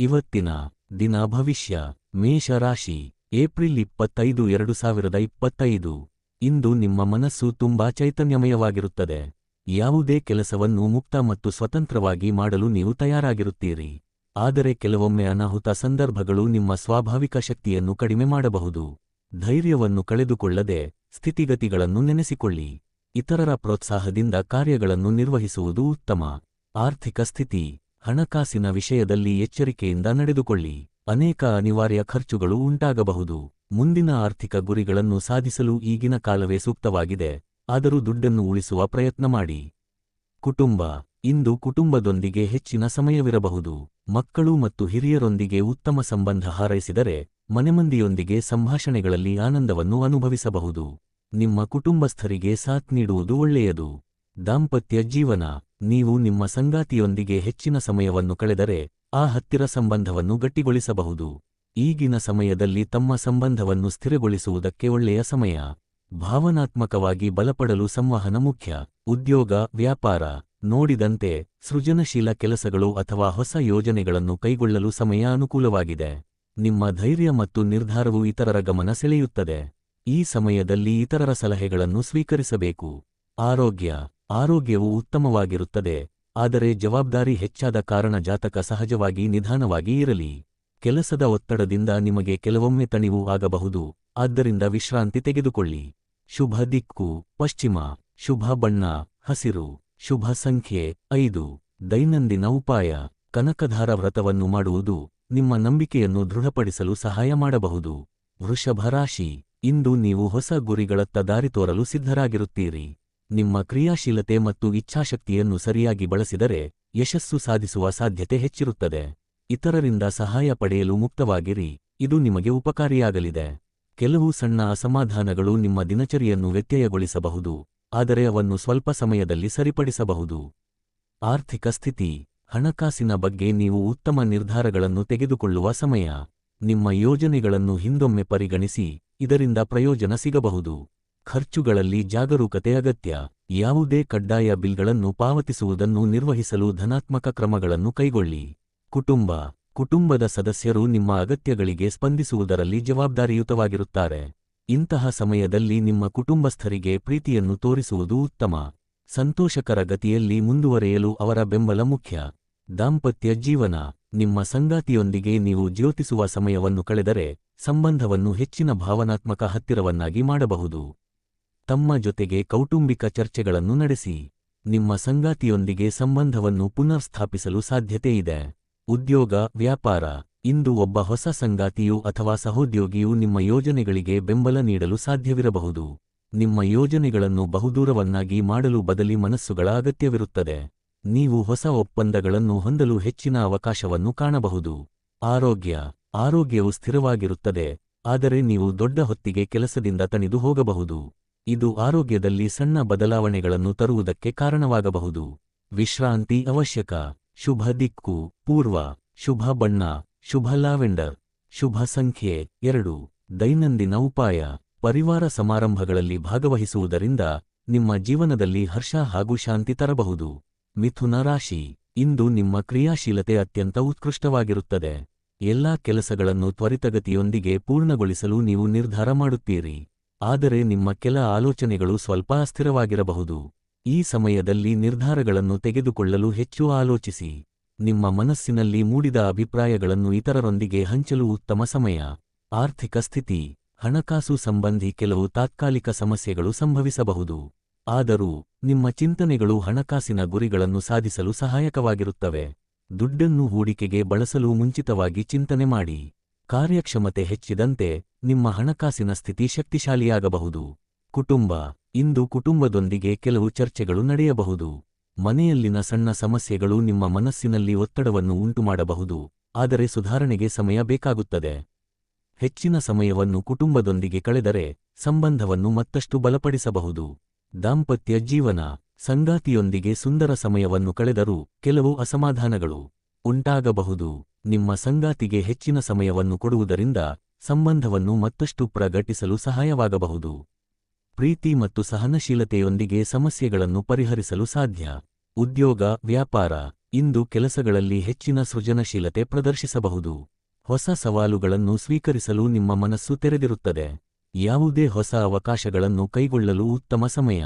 ಇವತ್ತಿನ ದಿನ ಭವಿಷ್ಯ ಮೇಷ ರಾಶಿ ಏಪ್ರಿಲ್ ಇಪ್ಪತ್ತೈದು, ಎರಡು ಸಾವಿರದ ಇಪ್ಪತ್ತೈದು. ಇಂದು ನಿಮ್ಮ ಮನಸ್ಸು ತುಂಬಾ ಚೈತನ್ಯಮಯವಾಗಿರುತ್ತದೆ. ಯಾವುದೇ ಕೆಲಸವನ್ನು ಮುಕ್ತ ಮತ್ತು ಸ್ವತಂತ್ರವಾಗಿ ಮಾಡಲು ನೀವು ತಯಾರಾಗಿರುತ್ತೀರಿ. ಆದರೆ ಕೆಲವೊಮ್ಮೆ ಅನಾಹುತ ಸಂದರ್ಭಗಳು ನಿಮ್ಮ ಸ್ವಾಭಾವಿಕ ಶಕ್ತಿಯನ್ನು ಕಡಿಮೆ ಮಾಡಬಹುದು. ಧೈರ್ಯವನ್ನು ಕಳೆದುಕೊಳ್ಳದೆ ಸ್ಥಿತಿಗತಿಗಳನ್ನು ನೆನೆಸಿಕೊಳ್ಳಿ. ಇತರರ ಪ್ರೋತ್ಸಾಹದಿಂದ ಕಾರ್ಯಗಳನ್ನು ನಿರ್ವಹಿಸುವುದು ಉತ್ತಮ. ಆರ್ಥಿಕ ಸ್ಥಿತಿ ಹಣಕಾಸಿನ ವಿಷಯದಲ್ಲಿ ಎಚ್ಚರಿಕೆಯಿಂದ ನಡೆದುಕೊಳ್ಳಿ. ಅನೇಕ ಅನಿವಾರ್ಯ ಖರ್ಚುಗಳು ಉಂಟಾಗಬಹುದು. ಮುಂದಿನ ಆರ್ಥಿಕ ಗುರಿಗಳನ್ನು ಸಾಧಿಸಲು ಈಗಿನ ಕಾಲವೇ ಸೂಕ್ತವಾಗಿದೆ. ಆದರೂ ದುಡ್ಡನ್ನು ಉಳಿಸುವ ಪ್ರಯತ್ನ ಮಾಡಿ. ಕುಟುಂಬ. ಇಂದು ಕುಟುಂಬದೊಂದಿಗೆ ಹೆಚ್ಚಿನ ಸಮಯವಿರಬಹುದು. ಮಕ್ಕಳು ಮತ್ತು ಹಿರಿಯರೊಂದಿಗೆ ಉತ್ತಮ ಸಂಬಂಧ ಹಾರೈಸಿದರೆ ಮನೆಮಂದಿಯೊಂದಿಗೆ ಸಂಭಾಷಣೆಗಳಲ್ಲಿ ಆನಂದವನ್ನು ಅನುಭವಿಸಬಹುದು. ನಿಮ್ಮ ಕುಟುಂಬಸ್ಥರಿಗೆ ಸಾಥ್ ನೀಡುವುದು ಒಳ್ಳೆಯದು. ದಾಂಪತ್ಯ ಜೀವನ. ನೀವು ನಿಮ್ಮ ಸಂಗಾತಿಯೊಂದಿಗೆ ಹೆಚ್ಚಿನ ಸಮಯವನ್ನು ಕಳೆದರೆ ಆ ಹತ್ತಿರ ಸಂಬಂಧವನ್ನು ಗಟ್ಟಿಗೊಳಿಸಬಹುದು. ಈಗಿನ ಸಮಯದಲ್ಲಿ ತಮ್ಮ ಸಂಬಂಧವನ್ನು ಸ್ಥಿರಗೊಳಿಸುವುದಕ್ಕೆ ಒಳ್ಳೆಯ ಸಮಯ. ಭಾವನಾತ್ಮಕವಾಗಿ ಬಲಪಡಲು ಸಂವಹನ ಮುಖ್ಯ. ಉದ್ಯೋಗ, ವ್ಯಾಪಾರ, ನೋಡಿದಂತೆ ಸೃಜನಶೀಲ ಕೆಲಸಗಳು ಅಥವಾ ಹೊಸ ಯೋಜನೆಗಳನ್ನು ಕೈಗೊಳ್ಳಲು ಸಮಯ ಅನುಕೂಲವಾಗಿದೆ. ನಿಮ್ಮ ಧೈರ್ಯ ಮತ್ತು ನಿರ್ಧಾರವು ಇತರರ ಗಮನ ಸೆಳೆಯುತ್ತದೆ. ಈ ಸಮಯದಲ್ಲಿ ಇತರರ ಸಲಹೆಗಳನ್ನು ಸ್ವೀಕರಿಸಬೇಕು. ಆರೋಗ್ಯ ಆರೋಗ್ಯವು ಉತ್ತಮವಾಗಿರುತ್ತದೆ, ಆದರೆ ಜವಾಬ್ದಾರಿ ಹೆಚ್ಚಾದ ಕಾರಣ ಜಾತಕ ಸಹಜವಾಗಿ ನಿಧಾನವಾಗಿ ಇರಲಿ. ಕೆಲಸದ ಒತ್ತಡದಿಂದ ನಿಮಗೆ ಕೆಲವೊಮ್ಮೆ ತಣಿವು ಆಗಬಹುದು, ಆದ್ದರಿಂದ ವಿಶ್ರಾಂತಿ ತೆಗೆದುಕೊಳ್ಳಿ. ಶುಭ ದಿಕ್ಕು, ಪಶ್ಚಿಮ, ಶುಭ ಬಣ್ಣ, ಹಸಿರು, ಶುಭ ಸಂಖ್ಯೆ ಐದು. ದೈನಂದಿನ ಉಪಾಯ, ಕನಕಧಾರ ವ್ರತವನ್ನು ಮಾಡುವುದು, ನಿಮ್ಮ ನಂಬಿಕೆಯನ್ನು ದೃಢಪಡಿಸಲು ಸಹಾಯ ಮಾಡಬಹುದು. ವೃಷಭ ರಾಶಿ, ಇಂದು ನೀವು ಹೊಸ ಗುರಿಗಳತ್ತ ದಾರಿ ತೋರಲು ಸಿದ್ಧರಾಗಿರುತ್ತೀರಿ. ನಿಮ್ಮ ಕ್ರಿಯಾಶೀಲತೆ ಮತ್ತು ಇಚ್ಛಾಶಕ್ತಿಯನ್ನು ಸರಿಯಾಗಿ ಬಳಸಿದರೆ ಯಶಸ್ಸು ಸಾಧಿಸುವ ಸಾಧ್ಯತೆ ಹೆಚ್ಚಿರುತ್ತದೆ. ಇತರರಿಂದ ಸಹಾಯ ಪಡೆಯಲು ಮುಕ್ತವಾಗಿರಿ. ಇದು ನಿಮಗೆ ಉಪಕಾರಿಯಾಗಲಿದೆ. ಕೆಲವು ಸಣ್ಣ ಅಸಮಾಧಾನಗಳು ನಿಮ್ಮ ದಿನಚರಿಯನ್ನು ವ್ಯತ್ಯಯಗೊಳಿಸಬಹುದು, ಆದರೆ ಅವನ್ನು ಸ್ವಲ್ಪ ಸಮಯದಲ್ಲಿ ಸರಿಪಡಿಸಬಹುದು. ಆರ್ಥಿಕ ಸ್ಥಿತಿ, ಹಣಕಾಸಿನ ಬಗ್ಗೆ ನೀವು ಉತ್ತಮ ನಿರ್ಧಾರಗಳನ್ನು ತೆಗೆದುಕೊಳ್ಳುವ ಸಮಯ, ನಿಮ್ಮ ಯೋಜನೆಗಳನ್ನು ಹಿಂದೊಮ್ಮೆ ಪರಿಗಣಿಸಿ, ಇದರಿಂದ ಪ್ರಯೋಜನ ಸಿಗಬಹುದು. ಖರ್ಚುಗಳಲ್ಲಿ ಜಾಗರೂಕತೆ ಅಗತ್ಯ. ಯಾವುದೇ ಕಡ್ಡಾಯ ಬಿಲ್ಗಳನ್ನು ಪಾವತಿಸುವುದನ್ನು ನಿರ್ವಹಿಸಲು ಧನಾತ್ಮಕ ಕ್ರಮಗಳನ್ನು ಕೈಗೊಳ್ಳಿ. ಕುಟುಂಬ. ಕುಟುಂಬದ ಸದಸ್ಯರು ನಿಮ್ಮ ಅಗತ್ಯಗಳಿಗೆ ಸ್ಪಂದಿಸುವುದರಲ್ಲಿ ಜವಾಬ್ದಾರಿಯುತವಾಗಿರುತ್ತಾರೆ. ಇಂತಹ ಸಮಯದಲ್ಲಿ ನಿಮ್ಮ ಕುಟುಂಬಸ್ಥರಿಗೆ ಪ್ರೀತಿಯನ್ನು ತೋರಿಸುವುದು ಉತ್ತಮ. ಸಂತೋಷಕರ ಗತಿಯಲ್ಲಿ ಮುಂದುವರೆಯಲು ಅವರ ಬೆಂಬಲ ಮುಖ್ಯ. ದಾಂಪತ್ಯ ಜೀವನ. ನಿಮ್ಮ ಸಂಗಾತಿಯೊಂದಿಗೆ ನೀವು ಜ್ಯೋತಿಸುವ ಸಮಯವನ್ನು ಕಳೆದರೆ ಸಂಬಂಧವನ್ನು ಹೆಚ್ಚಿನ ಭಾವನಾತ್ಮಕ ಹತ್ತಿರವನ್ನಾಗಿ ಮಾಡಬಹುದು. ತಮ್ಮ ಜೊತೆಗೆ ಕೌಟುಂಬಿಕ ಚರ್ಚೆಗಳನ್ನು ನಡೆಸಿ. ನಿಮ್ಮ ಸಂಗಾತಿಯೊಂದಿಗೆ ಸಂಬಂಧವನ್ನು ಪುನರ್ಸ್ಥಾಪಿಸಲು ಸಾಧ್ಯತೆಯಿದೆ ಉದ್ಯೋಗ, ವ್ಯಾಪಾರ, ಇಂದು ಒಬ್ಬ ಹೊಸ ಸಂಗಾತಿಯು ಅಥವಾ ಸಹೋದ್ಯೋಗಿಯು ನಿಮ್ಮ ಯೋಜನೆಗಳಿಗೆ ಬೆಂಬಲ ನೀಡಲು ಸಾಧ್ಯವಿರಬಹುದು. ನಿಮ್ಮ ಯೋಜನೆಗಳನ್ನು ಬಹುದೂರವನ್ನಾಗಿ ಮಾಡಲು ಬದಲಿ ಮನಸ್ಸುಗಳ ಅಗತ್ಯವಿರುತ್ತದೆ. ನೀವು ಹೊಸ ಒಪ್ಪಂದಗಳನ್ನು ಹೊಂದಲು ಹೆಚ್ಚಿನ ಅವಕಾಶವನ್ನು ಕಾಣಬಹುದು. ಆರೋಗ್ಯ, ಆರೋಗ್ಯವು ಸ್ಥಿರವಾಗಿರುತ್ತದೆ, ಆದರೆ ನೀವು ದೊಡ್ಡ ಹೊತ್ತಿಗೆ ಕೆಲಸದಿಂದ ತಣಿದು ಹೋಗಬಹುದು. ಇದು ಆರೋಗ್ಯದಲ್ಲಿ ಸಣ್ಣ ಬದಲಾವಣೆಗಳನ್ನು ತರುವುದಕ್ಕೆ ಕಾರಣವಾಗಬಹುದು. ವಿಶ್ರಾಂತಿ ಅವಶ್ಯಕ. ಶುಭ ದಿಕ್ಕು. ಪೂರ್ವ. ಶುಭ ಬಣ್ಣ. ಶುಭ ಲಾವೆಂಡರ್. ಶುಭ ಸಂಖ್ಯೆ ಎರಡು. ದೈನಂದಿನ ಉಪಾಯ. ಪರಿವಾರ ಸಮಾರಂಭಗಳಲ್ಲಿ ಭಾಗವಹಿಸುವುದರಿಂದ ನಿಮ್ಮ ಜೀವನದಲ್ಲಿ ಹರ್ಷ ಹಾಗೂ ಶಾಂತಿ ತರಬಹುದು. ಮಿಥುನ ರಾಶಿ. ಇಂದು ನಿಮ್ಮ ಕ್ರಿಯಾಶೀಲತೆ ಅತ್ಯಂತ ಉತ್ಕೃಷ್ಟವಾಗಿರುತ್ತದೆ. ಎಲ್ಲಾ ಕೆಲಸಗಳನ್ನು ತ್ವರಿತಗತಿಯೊಂದಿಗೆ ಪೂರ್ಣಗೊಳಿಸಲು ನೀವು ನಿರ್ಧಾರ ಮಾಡುತ್ತೀರಿ. ಆದರೆ ನಿಮ್ಮ ಕೆಲ ಆಲೋಚನೆಗಳು ಸ್ವಲ್ಪ ಅಸ್ಥಿರವಾಗಿರಬಹುದು. ಈ ಸಮಯದಲ್ಲಿ ನಿರ್ಧಾರಗಳನ್ನು ತೆಗೆದುಕೊಳ್ಳಲು ಹೆಚ್ಚು ಆಲೋಚಿಸಿ. ನಿಮ್ಮ ಮನಸ್ಸಿನಲ್ಲಿ ಮೂಡಿದ ಅಭಿಪ್ರಾಯಗಳನ್ನು ಇತರರೊಂದಿಗೆ ಹಂಚಲು ಉತ್ತಮ ಸಮಯ. ಆರ್ಥಿಕ ಸ್ಥಿತಿ, ಹಣಕಾಸು ಸಂಬಂಧಿ ಕೆಲವು ತಾತ್ಕಾಲಿಕ ಸಮಸ್ಯೆಗಳು ಸಂಭವಿಸಬಹುದು. ಆದರೂ, ನಿಮ್ಮ ಚಿಂತನೆಗಳು ಹಣಕಾಸಿನ ಗುರಿಗಳನ್ನು ಸಾಧಿಸಲು ಸಹಾಯಕವಾಗಿರುತ್ತವೆ. ದುಡ್ಡನ್ನು ಹೂಡಿಕೆಗೆ ಬಳಸಲು ಮುಂಚಿತವಾಗಿ ಚಿಂತನೆ ಮಾಡಿ. ಕಾರ್ಯಕ್ಷಮತೆ ಹೆಚ್ಚಿದಂತೆ ನಿಮ್ಮ ಹಣಕಾಸಿನ ಸ್ಥಿತಿ ಶಕ್ತಿಶಾಲಿಯಾಗಬಹುದು. ಕುಟುಂಬ, ಇಂದು ಕುಟುಂಬದೊಂದಿಗೆ ಕೆಲವು ಚರ್ಚೆಗಳು ನಡೆಯಬಹುದು. ಮನೆಯಲ್ಲಿನ ಸಣ್ಣ ಸಮಸ್ಯೆಗಳು ನಿಮ್ಮ ಮನಸ್ಸಿನಲ್ಲಿ ಒತ್ತಡವನ್ನು ಉಂಟುಮಾಡಬಹುದು, ಆದರೆ ಸುಧಾರಣೆಗೆ ಸಮಯ ಬೇಕಾಗುತ್ತದೆ. ಹೆಚ್ಚಿನ ಸಮಯವನ್ನು ಕುಟುಂಬದೊಂದಿಗೆ ಕಳೆದರೆ ಸಂಬಂಧವನ್ನು ಮತ್ತಷ್ಟು ಬಲಪಡಿಸಬಹುದು. ದಾಂಪತ್ಯ ಜೀವನ, ಸಂಗಾತಿಯೊಂದಿಗೆ ಸುಂದರ ಸಮಯವನ್ನು ಕಳೆದರೂ ಕೆಲವು ಅಸಮಾಧಾನಗಳು ಉಂಟಾಗಬಹುದು. ನಿಮ್ಮ ಸಂಗಾತಿಗೆ ಹೆಚ್ಚಿನ ಸಮಯವನ್ನು ಕೊಡುವುದರಿಂದ ಸಂಬಂಧವನ್ನು ಮತ್ತಷ್ಟು ಪ್ರಗಟಿಸಲು ಸಹಾಯವಾಗಬಹುದು. ಪ್ರೀತಿ ಮತ್ತು ಸಹನಶೀಲತೆಯೊಂದಿಗೆ ಸಮಸ್ಯೆಗಳನ್ನು ಪರಿಹರಿಸಲು ಸಾಧ್ಯ. ಉದ್ಯೋಗ, ವ್ಯಾಪಾರ, ಇಂದು ಕೆಲಸಗಳಲ್ಲಿ ಹೆಚ್ಚಿನ ಸೃಜನಶೀಲತೆ ಪ್ರದರ್ಶಿಸಬಹುದು. ಹೊಸ ಸವಾಲುಗಳನ್ನು ಸ್ವೀಕರಿಸಲು ನಿಮ್ಮ ಮನಸ್ಸು ತೆರೆದಿರುತ್ತದೆ. ಯಾವುದೇ ಹೊಸ ಅವಕಾಶಗಳನ್ನು ಕೈಗೊಳ್ಳಲು ಉತ್ತಮ ಸಮಯ.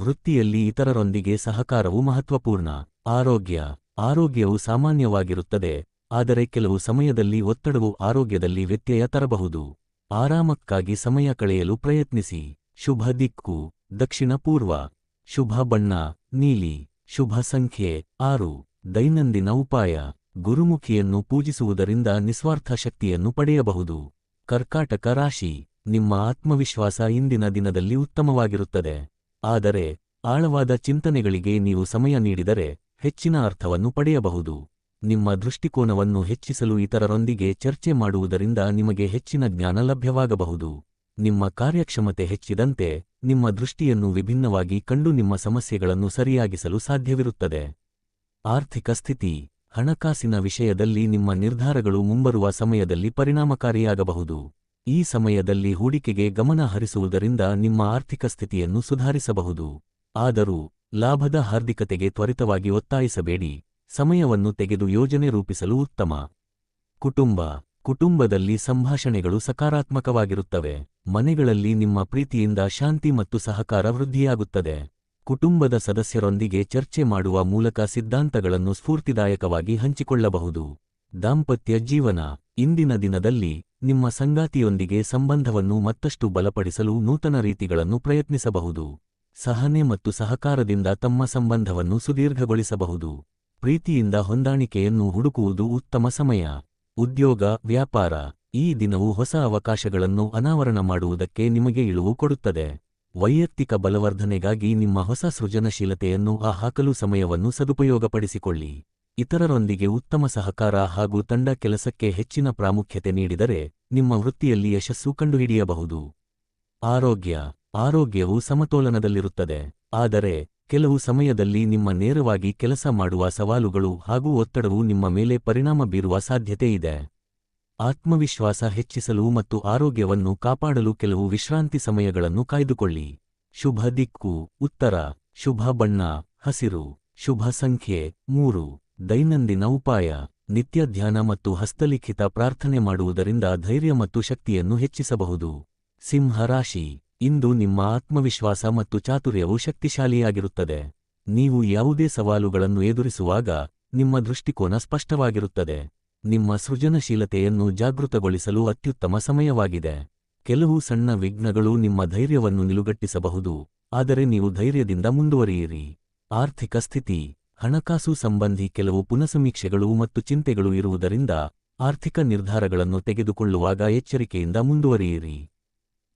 ವೃತ್ತಿಯಲ್ಲಿ ಇತರರೊಂದಿಗೆ ಸಹಕಾರವು ಮಹತ್ವಪೂರ್ಣ. ಆರೋಗ್ಯ, ಆರೋಗ್ಯವು ಸಾಮಾನ್ಯವಾಗಿರುತ್ತದೆ. ಆದರೆ ಕೆಲವು ಸಮಯದಲ್ಲಿ ಒತ್ತಡವು ಆರೋಗ್ಯದಲ್ಲಿ ವ್ಯತ್ಯಯ ತರಬಹುದು. ಆರಾಮಕ್ಕಾಗಿ ಸಮಯ ಕಳೆಯಲು ಪ್ರಯತ್ನಿಸಿ. ಶುಭ ದಿಕ್ಕು, ದಕ್ಷಿಣ ಪೂರ್ವ. ಶುಭ ಬಣ್ಣ, ನೀಲಿ. ಶುಭ ಸಂಖ್ಯೆ ಆರು. ದೈನಂದಿನ ಉಪಾಯ. ಗುರುಮುಖಿಯನ್ನು ಪೂಜಿಸುವುದರಿಂದ ನಿಸ್ವಾರ್ಥ ಶಕ್ತಿಯನ್ನು ಪಡೆಯಬಹುದು. ಕರ್ಕಾಟಕ ರಾಶಿ. ನಿಮ್ಮ ಆತ್ಮವಿಶ್ವಾಸ ಇಂದಿನ ದಿನದಲ್ಲಿ ಉತ್ತಮವಾಗಿರುತ್ತದೆ. ಆದರೆ, ಆಳವಾದ ಚಿಂತನೆಗಳಿಗೆ ನೀವು ಸಮಯ ನೀಡಿದರೆ ಹೆಚ್ಚಿನ ಅರ್ಥವನ್ನು ಪಡೆಯಬಹುದು. ನಿಮ್ಮ ದೃಷ್ಟಿಕೋನವನ್ನು ಹೆಚ್ಚಿಸಲು ಇತರರೊಂದಿಗೆ ಚರ್ಚೆ ಮಾಡುವುದರಿಂದ ನಿಮಗೆ ಹೆಚ್ಚಿನ ಜ್ಞಾನ ಲಭ್ಯವಾಗಬಹುದು. ನಿಮ್ಮ ಕಾರ್ಯಕ್ಷಮತೆ ಹೆಚ್ಚಿದಂತೆ ನಿಮ್ಮ ದೃಷ್ಟಿಯನ್ನು ವಿಭಿನ್ನವಾಗಿ ಕಂಡು ನಿಮ್ಮ ಸಮಸ್ಯೆಗಳನ್ನು ಸರಿಯಾಗಿಸಲು ಸಾಧ್ಯವಿರುತ್ತದೆ. ಆರ್ಥಿಕ ಸ್ಥಿತಿ, ಹಣಕಾಸಿನ ವಿಷಯದಲ್ಲಿ ನಿಮ್ಮ ನಿರ್ಧಾರಗಳು ಮುಂಬರುವ ಸಮಯದಲ್ಲಿ ಪರಿಣಾಮಕಾರಿಯಾಗಬಹುದು. ಈ ಸಮಯದಲ್ಲಿ ಹೂಡಿಕೆಗೆ ಗಮನ ಹರಿಸುವುದರಿಂದ ನಿಮ್ಮ ಆರ್ಥಿಕ ಸ್ಥಿತಿಯನ್ನು ಸುಧಾರಿಸಬಹುದು. ಆದರೂ, ಲಾಭದ ಹಾರ್ದಿಕತೆಗೆ ತ್ವರಿತವಾಗಿ ಒತ್ತಾಯಿಸಬೇಡಿ. ಸಮಯವನ್ನು ತೆಗೆದು ಯೋಜನೆ ರೂಪಿಸಲು ಉತ್ತಮ. ಕುಟುಂಬ. ಕುಟುಂಬದಲ್ಲಿ ಸಂಭಾಷಣೆಗಳು ಸಕಾರಾತ್ಮಕವಾಗಿರುತ್ತವೆ. ಮನೆಗಳಲ್ಲಿ ನಿಮ್ಮ ಪ್ರೀತಿಯಿಂದ ಶಾಂತಿ ಮತ್ತು ಸಹಕಾರ ವೃದ್ಧಿಯಾಗುತ್ತದೆ. ಕುಟುಂಬದ ಸದಸ್ಯರೊಂದಿಗೆ ಚರ್ಚೆ ಮಾಡುವ ಮೂಲಕ ಸಿದ್ಧಾಂತಗಳನ್ನು ಸ್ಫೂರ್ತಿದಾಯಕವಾಗಿ ಹಂಚಿಕೊಳ್ಳಬಹುದು. ದಾಂಪತ್ಯ ಜೀವನ. ಇಂದಿನ ದಿನದಲ್ಲಿ ನಿಮ್ಮ ಸಂಗಾತಿಯೊಂದಿಗೆ ಸಂಬಂಧವನ್ನು ಮತ್ತಷ್ಟು ಬಲಪಡಿಸಲು ನೂತನ ರೀತಿಗಳನ್ನು ಪ್ರಯತ್ನಿಸಬಹುದು. ಸಹನೆ ಮತ್ತು ಸಹಕಾರದಿಂದ ತಮ್ಮ ಸಂಬಂಧವನ್ನು ಸುದೀರ್ಘಗೊಳಿಸಬಹುದು. ಪ್ರೀತಿಯಿಂದ ಹೊಂದಾಣಿಕೆಯನ್ನು ಹುಡುಕುವುದು ಉತ್ತಮ ಸಮಯ. ಉದ್ಯೋಗ, ವ್ಯಾಪಾರ, ಈ ದಿನವು ಹೊಸ ಅವಕಾಶಗಳನ್ನು ಅನಾವರಣ ಮಾಡುವುದಕ್ಕೆ ನಿಮಗೆ ಇಳುವು ಕೊಡುತ್ತದೆ. ವೈಯಕ್ತಿಕ ಬಲವರ್ಧನೆಗಾಗಿ ನಿಮ್ಮ ಹೊಸ ಸೃಜನಶೀಲತೆಯನ್ನು ಆ ಹಾಕಲು ಸಮಯವನ್ನು ಸದುಪಯೋಗಪಡಿಸಿಕೊಳ್ಳಿ. ಇತರರೊಂದಿಗೆ ಉತ್ತಮ ಸಹಕಾರ ಹಾಗೂ ತಂಡ ಕೆಲಸಕ್ಕೆ ಹೆಚ್ಚಿನ ಪ್ರಾಮುಖ್ಯತೆ ನೀಡಿದರೆ ನಿಮ್ಮ ವೃತ್ತಿಯಲ್ಲಿ ಯಶಸ್ಸು ಕಂಡುಹಿಡಿಯಬಹುದು. ಆರೋಗ್ಯ, ಆರೋಗ್ಯವು ಸಮತೋಲನದಲ್ಲಿರುತ್ತದೆ. ಆದರೆ ಕೆಲವು ಸಮಯದಲ್ಲಿ ನಿಮ್ಮ ನೇರವಾಗಿ ಕೆಲಸ ಮಾಡುವ ಸವಾಲುಗಳು ಹಾಗೂ ಒತ್ತಡವು ನಿಮ್ಮ ಮೇಲೆ ಪರಿಣಾಮ ಬೀರುವ ಸಾಧ್ಯತೆ ಇದೆ. ಆತ್ಮವಿಶ್ವಾಸ ಹೆಚ್ಚಿಸಲು ಮತ್ತು ಆರೋಗ್ಯವನ್ನು ಕಾಪಾಡಲು ಕೆಲವು ವಿಶ್ರಾಂತಿ ಸಮಯಗಳನ್ನು ಕಾಯ್ದುಕೊಳ್ಳಿ. ಶುಭ ದಿಕ್ಕು, ಉತ್ತರ, ಶುಭ ಬಣ್ಣ, ಹಸಿರು, ಶುಭ ಸಂಖ್ಯೆ, ಮೂರು, ದೈನಂದಿನ ಉಪಾಯ, ನಿತ್ಯ ಧ್ಯಾನ ಮತ್ತು ಹಸ್ತಲಿಖಿತ ಪ್ರಾರ್ಥನೆ ಮಾಡುವುದರಿಂದ ಧೈರ್ಯ ಮತ್ತು ಶಕ್ತಿಯನ್ನು ಹೆಚ್ಚಿಸಬಹುದು. ಸಿಂಹ ರಾಶಿ ಇಂದು ನಿಮ್ಮ ಆತ್ಮವಿಶ್ವಾಸ ಮತ್ತು ಚಾತುರ್ಯವು ಶಕ್ತಿಶಾಲಿಯಾಗಿರುತ್ತದೆ. ನೀವು ಯಾವುದೇ ಸವಾಲುಗಳನ್ನು ಎದುರಿಸುವಾಗ ನಿಮ್ಮ ದೃಷ್ಟಿಕೋನ ಸ್ಪಷ್ಟವಾಗಿರುತ್ತದೆ. ನಿಮ್ಮ ಸೃಜನಶೀಲತೆಯನ್ನು ಜಾಗೃತಗೊಳಿಸಲು ಅತ್ಯುತ್ತಮ ಸಮಯವಾಗಿದೆ. ಕೆಲವು ಸಣ್ಣ ವಿಘ್ನಗಳು ನಿಮ್ಮ ಧೈರ್ಯವನ್ನು ನಿಲುಗಟ್ಟಿಸಬಹುದು, ಆದರೆ ನೀವು ಧೈರ್ಯದಿಂದ ಮುಂದುವರಿಯಿರಿ. ಆರ್ಥಿಕ ಸ್ಥಿತಿ, ಹಣಕಾಸು ಸಂಬಂಧಿ ಕೆಲವು ಪುನಸಮೀಕ್ಷೆಗಳು ಮತ್ತು ಚಿಂತೆಗಳು ಇರುವುದರಿಂದ ಆರ್ಥಿಕ ನಿರ್ಧಾರಗಳನ್ನು ತೆಗೆದುಕೊಳ್ಳುವಾಗ ಎಚ್ಚರಿಕೆಯಿಂದ ಮುಂದುವರಿಯಿರಿ.